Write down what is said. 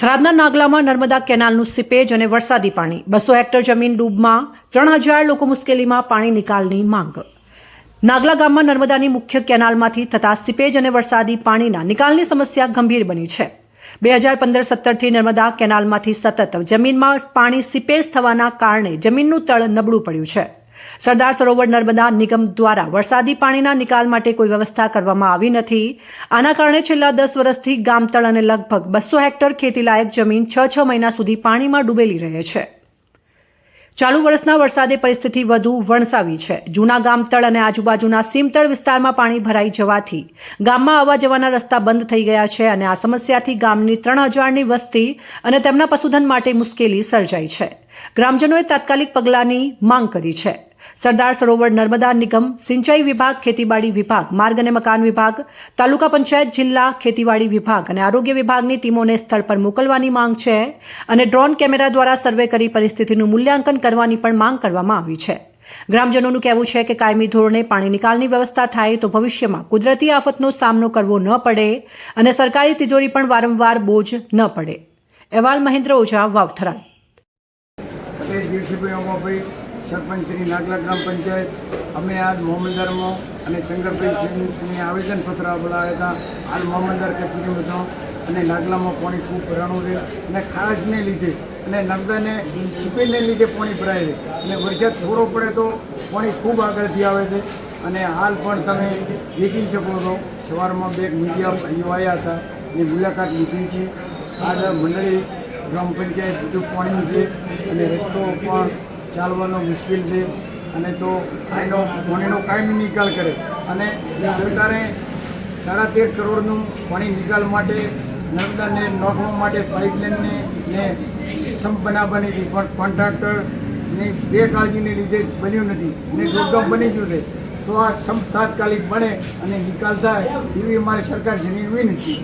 થરાદના નાગલામાં Narmada કેનાલનું seepage અને વરસાદી પાણી. બસો હેક્ટર જમીન ડૂબમાં ત્રણ હજાર લોકો મુશ્કેલીમાં પાણી નિકાલની માંગ. નાગલા ગામમાં નર્મદાની મુખ્ય કેનાલમાંથી થતા સીપેજ અને વરસાદી પાણીના નિકાલની સમસ્યા ગંભીર બની છે. બે હજાર પંદર સત્તરથી નર્મદા કેનાલમાંથી સતત જમીનમાં પાણી સીપેજ થવાના કારણે જમીનનું તળ નબળું પડ્યું છે. સરદાર સરોવર નર્મદા નિગમ દ્વારા વરસાદી પાણીના નિકાલ માટે કોઈ વ્યવસ્થા કરવામાં આવી નથી. આના કારણે છેલ્લા દસ વર્ષથી ગામતળ અને લગભગ બસો હેક્ટર ખેતીલાયક જમીન છ છ મહિના સુધી પાણીમાં ડૂબેલી રહે છે. ચાલુ વર્ષના વરસાદે પરિસ્થિતિ વધુ વણસાવી છે. જૂના ગામતળ અને આજુબાજુના સીમતળ વિસ્તારમાં પાણી ભરાઈ જવાથી ગામમાં આવવા જવાના રસ્તા બંધ થઈ ગયા છે અને આ સમસ્યાથી ગામની ત્રણ હજારની વસ્તી અને તેમના પશુધન માટે મુશ્કેલી સર્જાઈ છે. ગ્રામજનોએ તાત્કાલિક પગલાંની માંગ કરી છે. સરદાર સરોવર નર્મદા નિગમ, સિંચાઈ વિભાગ, ખેતીવાડી વિભાગ, માર્ગ અને મકાન વિભાગ, તાલુકા પંચાયત, જિલ્લા ખેતીવાડી વિભાગ અને આરોગ્ય વિભાગની ટીમોને સ્થળ પર મોકલવાની માંગ છે અને ડ્રોન કેમેરા દ્વારા સર્વે કરી પરિસ્થિતિનું મૂલ્યાંકન કરવાની પણ માંગ કરવામાં આવી છે. ગ્રામજનોનું કહેવું છે કે કાયમી ધોરણે પાણી નિકાલની વ્યવસ્થા થાય તો ભવિષ્યમાં કુદરતી આફતનો સામનો કરવો ન પડે અને સરકારી તિજોરી પણ વારંવાર બોજ ન પડે. અહેવાલ મહેન્દ્ર ઓઝા, વાવથરા. સરપંચ શ્રી નાગલા ગ્રામ પંચાયત, અમે આજ મોહમ્મદારમાં અને શંકરભાઈ આવેદનપત્ર બોલાવ્યા હતા. હાલ મોહમ્મદાર કચેરીમાં છો અને નાગલામાં પાણી ખૂબ ભરાણું છે અને ખાસને લીધે અને નર્મદાને છીપીને લીધે પાણી ભરાય છે. અને વરસાદ થોડો પડે તો પાણી ખૂબ આગળથી આવે છે. અને હાલ પણ તમે દેખી શકો છો, સવારમાં બે મીડિયા આવ્યા હતા એની મુલાકાત લીધી છે. આજ મંડળી ગ્રામ પંચાયત બધું પાણી છે અને રસ્તો પણ ચાલવાનો મુશ્કેલ છે અને તો આનો પાણીનો કાયમી નિકાલ કરે. અને સરકારે સાડા તેર કરોડનું પાણી નિકાલ માટે નર્મદાને નોખવા માટે પાઇપલાઇનને ને સંપ બનાવવાની હતી, પણ કોન્ટ્રાક્ટરની બેકાળજીને લીધે બન્યું નથી અને દોડધામ બની ગયું છે. તો આ સંપ તાત્કાલિક બને અને નિકાલ થાય એવી અમારી સરકાર જણાવી વિનંતી